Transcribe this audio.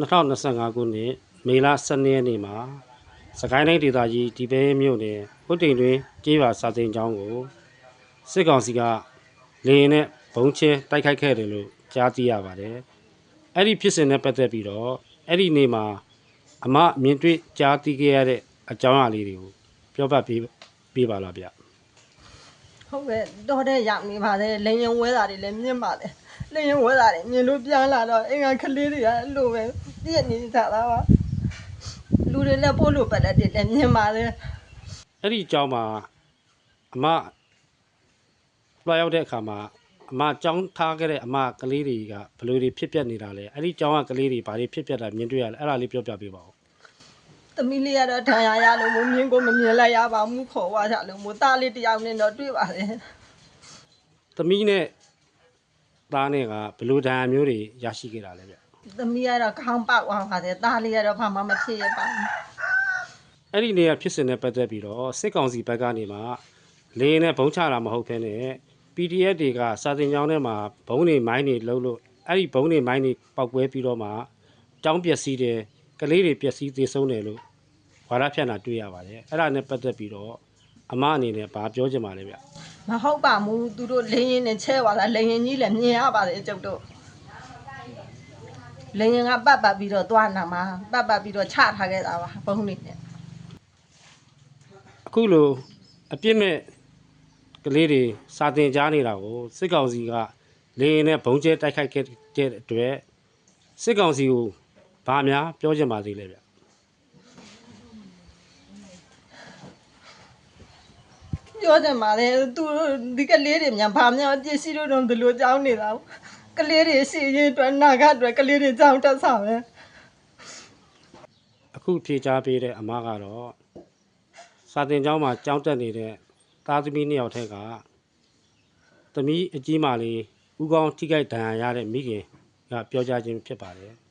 2025ခုနှစ်မေလ12ရက်နေ့မှာစကိုင်းတိုင်းဒေသကြီးဒီပဲမြို့နယ်ဟုတ်တိန်တွင်ကြေးပါစာတင်ကျောင်းကိုစစ်ကောင်စီကလေရင်နဲ့ဘုံချဲတိုက်ခိုက်ခဲ့တယ်လို့ကြားသိရပါတယ်။အဲ့ဒီဖြစ်စဉ်နဲ့ပတ်သက်ပြီးတော့အဲ့ဒီနေ့မှာအမမြင်တွေ့ကြားသိခဲ့ရတဲ့အကြောင်းအရာလေးတွေကိုပြောပြပေးပေးပါလားဗျ။ ဟုတ်ကဲ့တော့တဲ့ရောက်နေပါတယ်လင်ရင်ဝဲတာတွေလည်းမြင်ပါတယ်လင်ရင်ဝဲတာတွေမြင်လို့ပြန်လာတော့အင်္ဂါကလေးတွေကအဲ့လိုပဲပြည့်နေကြတာပါလူတွေလည်းပို့လို့ပတ်တဲ့တွေလည်းမြင်ပါတယ်အဲ့ဒီအကြောင်းမှာအမလာရောက်တဲ့အခါမှာအမကြောင်းထားခဲ့တဲ့အမကလေးတွေကဘယ်လိုတွေဖြစ်ပျက်နေတာလဲအဲ့ဒီကြောင်းကကလေးတွေဘာတွေဖြစ်ပျက်တာမြင်တွေ့ရလဲအဲ့ဒါလေးပြောပြပေးပါဦး သမီးလေးကတော့ဒဏ်ရာရလို့မမြင်ကိုမမြင်လိုက်ရပါဘူးခေါ်သွားကြလို့မို့သားလေးတယောက်နဲ့တော့တွေ့ပါတယ်သမီးနဲ့သားနဲ့ကဘယ်လိုဒဏ်ရာမျိုးတွေရရှိခဲ့တာလဲဗျသမီးကတော့ခေါင်းပေါက်သွားပါတယ်သားလေးကတော့ဘာမှမဖြစ်ရပါဘူးအဲ့ဒီနေရာဖြစ်စဉ်နဲ့ပတ်သက်ပြီးတော့စစ်ကောင်စီဘက်ကနေမှလေရင်နဲ့ဘုံချတာမဟုတ်ဘဲနဲ့ PDF တွေကစာတင်ကြောင်းထဲမှာဘုံတွေမိုင်းတွေလှုပ်လို့အဲ့ဒီဘုံတွေမိုင်းတွေပောက်ကွဲပြီးတော့မှကြောင်းပျက်စီးတယ် ကလေးတွေပျက်စီးသေးဆုံးတယ်လို့ဝါဒဖြန့်တာတွေ့ရပါတယ်အဲ့ဒါနဲ့ပတ်သက်ပြီးတော့အမအနေနဲ့ဘာပြောချင်ပါလဲဗျမဟုတ်ပါဘူးသူတို့လင်းရင်နဲ့ချဲသွားတာလင်းရင်ကြီးလည်းမြင်ရပါတယ်ကျုပ်တို့လင်းရင်ကပတ်ပတ်ပြီးတော့သွားနာမှာပတ်ပတ်ပြီးတော့ချထားခဲ့တာပါဘုံနေနဲ့အခုလိုအပြစ်မဲ့ကလေးတွေစာတင်ကြားနေတာကိုစစ်ကောင်စီကလေရင်နဲ့ဘုံကျဲတိုက်ခိုက်ခဲ့တဲ့အတွက်စစ်ကောင်စီကို ဘာများပြောချင်ပါသေးလဲဗျပြောတယ်မှာလေသူတို့ဒီကလေးတွေမြန်ဘာမြန်ပစ္စည်းတို့တော့ဒီလိုကြောင်းနေတာကလေးတွေစီရင်အတွက်နာကအတွက်ကလေးတွေကြောင်းတက်ဆောင်ပဲအခုဖြေချပေးတဲ့အမကတော့စာတင်ကျောင်းမှာကျောင်းတက်နေတဲ့သားသမီးနှစ်ယောက်ထက်ကသမီးအကြီးမလေးဥကောင်းထိခိုက်ဒဏ်ရာရတဲ့မိခင်ကပြောကြားခြင်းဖြစ်ပါတယ်